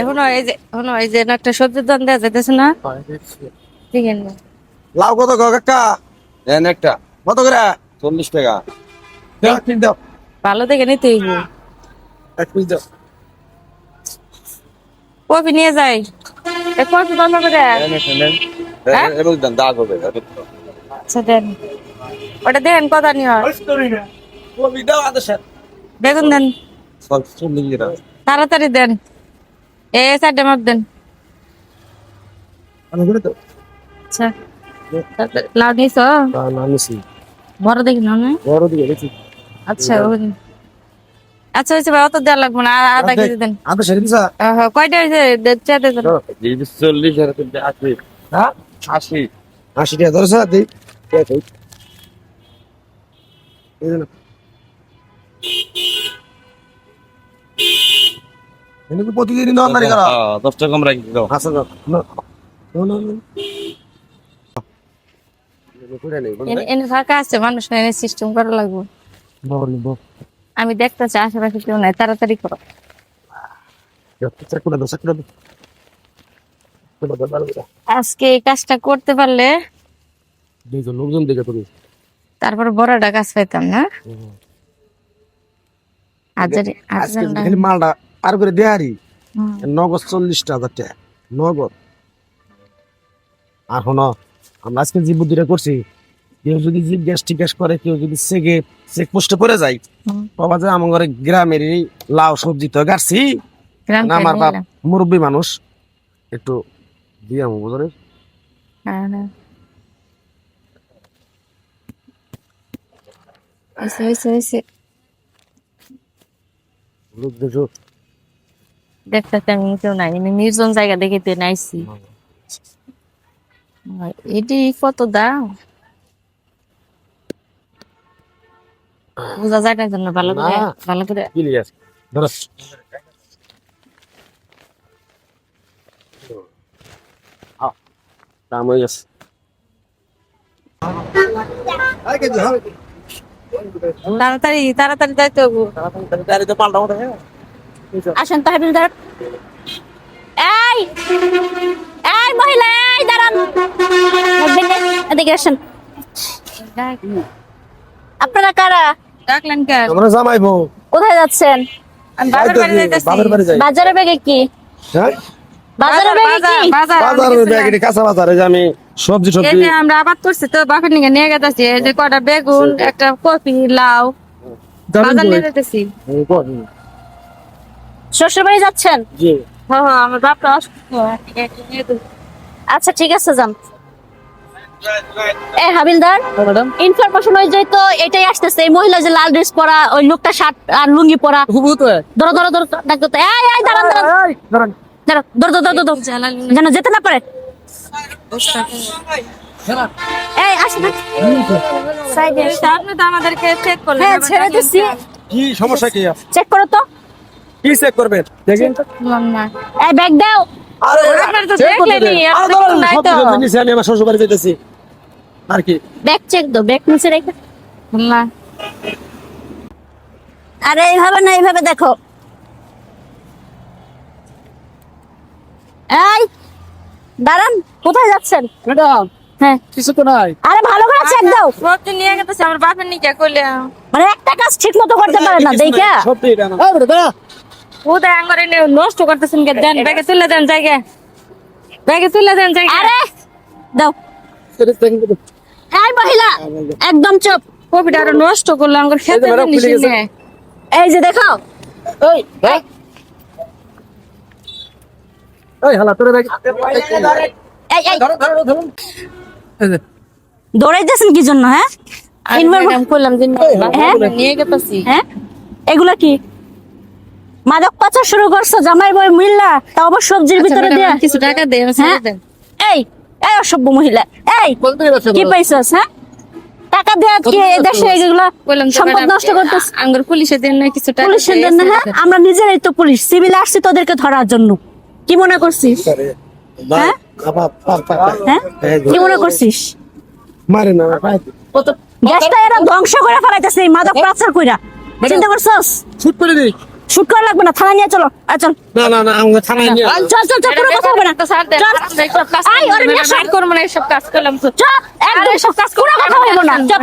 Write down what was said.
এখন এই যে এখন এই যে একটা সবজির দাম দেওয়া যাইতেছে না? ঠিক আছে লাউ কত গো কাকা? দেন একটা কত করে? চল্লিশ টাকা। দাও, ভালো দেখে নিতে হইব। এক পিস দাও। কফি নিয়ে যাই। কফি বন্ধ করে। দেন একটা নেন। হ্যাঁ? আচ্ছা দেন। ওটা নিয়ে বেগুন দেন। তাড়াতাড়ি দেন। এ চারটে মাপ দেন। দাও আচ্ছা। লাউ নিছ না নিছি বড় দেখি না? বড় দিকে দেখি। আচ্ছা আচ্ছা হয়েছে ভাই অত দেওয়া লাগবে না। আধা কেজি দেন। আদা স্যার দিছা? কয়টা হয়েছে? এই চল্লিশ আর আশি। হ্যাঁ? আশি। আশি টাকা ধরো স্যার দিই। নন নারী করা হ্যাঁ, দশ টাকা কম রাখি দাও। আচ্ছা দাও। এনে- ফাঁকা আছে মানুষ না এনে সিস্টেম করা লাগবে। আমি দেখতেছি আশেপাশে কেউ নাই তাড়াতাড়ি করো। আজকে এই কাজটা করতে পারলে লোকজন দেখে তুমি। তারপরে বড়টা কাজ পাইতাম না। আজকে খালি মালটা পার করে হুম। নগদ চল্লিশটা হাজার টাকা নগদ। আর হনো আমরা আজকে যে বুদ্ধিটা করছি কেউ যদি জিজ্ঞেস টিজ্ঞেস করে কেউ যদি চেকে চেক পোস্টে পড়ে যায় বাবা যে আমার ঘরে গ্রামের লাউ সবজি তো না আমার বাপ মুরব্বী মানুষ একটু দিয়ে আমার বুঝলে? হ্যাঁ, হয়েছে, হয়েছে, হয়েছে। লোক দেখো দেখতেছি আমি কেউ নাই আমি নির্জন জায়গা দেখে তো নাইছি। এটি কত দাম? বোঝা যায় না জন্য ভালো করে ভালো করে। দাম হয়ে গেছে। তাড়াতাড়ি তাড়াতাড়ি যাইতে হব। গাড়িতে পাল্টাও রে আসেন তো হাবিলদার এই! এই মহিলা এই দাঁড়ান। এদিকে আসেন। আপনারা কারা? ডাকলেন কেন আমরা জামাইবো কোথায় যাচ্ছেন? বাজারে ব্যাগে কি? হ্যাঁ? বাজারে ব্যাগে কি? বাজার বাজার। কাঁচা বাজারে আমি সবজি সবজি যে আমরা আবাদ করছি তো বাপের নিয়ে যে কটা বেগুন একটা কপি লাউ। বাজার নিয়ে যেতেছি শ্বশুর বাড়ি যাচ্ছেন? জি। হ্যাঁ হ্যাঁ আমার বাপটা অসুস্থ। আচ্ছা ঠিক আছে যান। এ হাবিলদার ম্যাডাম। ইনফরমেশন হয়ে যায় তো এটাই আসতেছে এই মহিলা যে লাল ড্রেস পরা ওই লোকটা শার্ট আর লুঙ্গি পরা। হুবু তো ধরো ধরো ধরো ডাকতো তো। এই এই দাঁড়ান দাঁড়ান। দাঁড়ান। ধরো ধরো ধরো ধরো ধরো। যেন যেতে না পারে। এই আসেন। সাইডে আপনি তো আমাদেরকে চেক করলেন। হ্যাঁ ছেড়ে দিছি। কি সমস্যা কি? চেক করো তো। কি চেক করবেন দেখেন এই ব্যাগ দাও। আরে আপনার তো আরে নাই তো। নিচে আমি আমার শ্বশুর বাড়ি যেতেছি আর কি? ব্যাগ চেক দাও ব্যাগ নিচে রেখে না আরে এইভাবে না এইভাবে দেখো। এই দাঁড়ান কোথায় যাচ্ছেন? ম্যাডাম হ্যাঁ। কিছু তো নাই। আরে ভালো করে চেক দাও। সবজি নিয়ে গেছে আমার বাপের নিকে কইলে মানে একটা কাজ ঠিক মতো করতে পারে না দেখা। না তো আঙ্গরে নষ্ট করতেছেন কে দেন ব্যাগে তুলে দেন জায়গা ব্যাগে তুলে দেন জায়গা আরে! দাও। এই মহিলা একদম চুপ। কপিটা আরও নষ্ট করল আঙ্গর খেতে এই যে গেছে। দেখো। এই হ্যাঁ? এই হালা তোরে দেখ। এই এই। ধরো ধরো ধরো। দৌড়াইতেছেন কি জন্য হ্যাঁ? Inform- ম্যাডাম যে হ্যাঁ? নিয়ে গেতেছি। হ্যাঁ? এগুলা কি? মাদক পাচার শুরু করছ জামাই বই মিল্লা তাও আবার সবজির আচ্ছা, ভিতরে দিয়া কিছু টাকা দেন হ্যাঁ? এই এই অসভ্য মহিলা। এই বলতে গেছে কি পাইছস হ্যাঁ? টাকা দেয়া কি এই দেশে এগুলা সম্পদ নষ্ট করতেছ আঙ্গুর পুলিশে দেন না কিছু টাকা পুলিশের দিয়ে জন্য হ্যাঁ? আমরা নিজেরাই তো পুলিশ সিভিল আসছি তোদেরকে ধরার জন্য। কি মনে করছিস? হ্যাঁ? হ্যাঁ? কি মনে করছিস? মারে না গ্যাসটা এরা ধ্বংস করে ফেলাইতেছে মাদক পাচার কইরা। চিন্তা করছস? শুট করে দিই শুট করা লাগবে না থানায় নিয়ে চলো চল না না না আমরা থানায় নিয়ে চল চল চল কোনো কথা হবে না স্যার। আই, ওরে নিয়ে ম্যাডাম করব না এসব কাজ করলাম তো চল একদম সব কাজ কোনো কথা হবে না চল